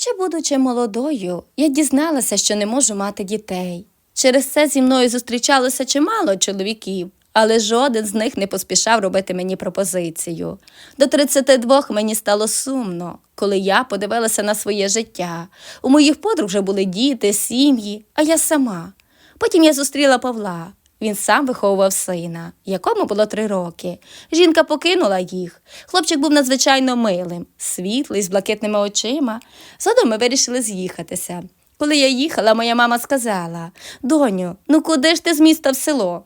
Ще будучи молодою, я дізналася, що не можу мати дітей. Через це зі мною зустрічалося чимало чоловіків, але жоден з них не поспішав робити мені пропозицію. До 32 мені стало сумно, коли я подивилася на своє життя. У моїх подруг вже були діти, сім'ї, а я сама. Потім я зустріла Павла. Він сам виховував сина, якому було три роки. Жінка покинула їх. Хлопчик був надзвичайно милим, світлий, з блакитними очима. Згодом ми вирішили з'їхатися. Коли я їхала, моя мама сказала: Доню, ну куди ж ти з міста в село?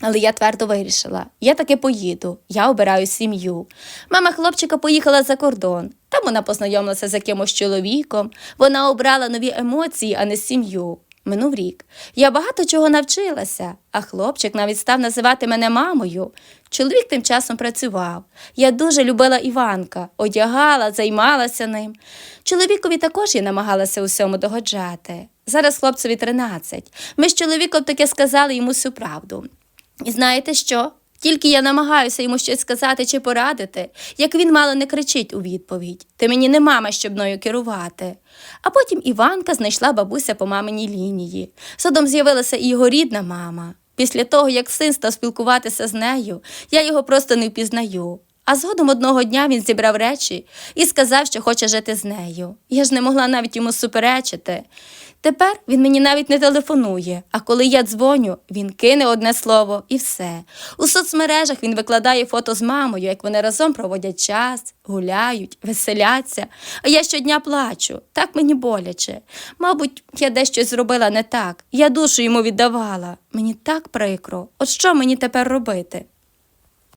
Але я твердо вирішила, я таки поїду, я обираю сім'ю. Мама хлопчика поїхала за кордон. Там вона познайомилася з якимось чоловіком. Вона обрала нові емоції, а не сім'ю. Минув рік. Я багато чого навчилася, а хлопчик навіть став називати мене мамою. Чоловік тим часом працював. Я дуже любила Іванка, одягала, займалася ним. Чоловікові також я намагалася усьому догоджати. Зараз хлопцеві 13. Ми з чоловіком таке сказали йому всю правду. І знаєте що? Тільки я намагаюся йому щось сказати чи порадити, як він мало не кричить у відповідь. Ти мені не мама, щоб мною керувати. А потім Іванка знайшла бабуся по маминій лінії. Садом з'явилася і його рідна мама. Після того, як син став спілкуватися з нею, я його просто не впізнаю. А згодом одного дня він зібрав речі і сказав, що хоче жити з нею. Я ж не могла навіть йому суперечити. Тепер він мені навіть не телефонує, а коли я дзвоню, він кине одне слово і все. У соцмережах він викладає фото з мамою, як вони разом проводять час, гуляють, веселяться. А я щодня плачу, так мені боляче. Мабуть, я дещо зробила не так. Я душу йому віддавала. Мені так прикро. От що мені тепер робити?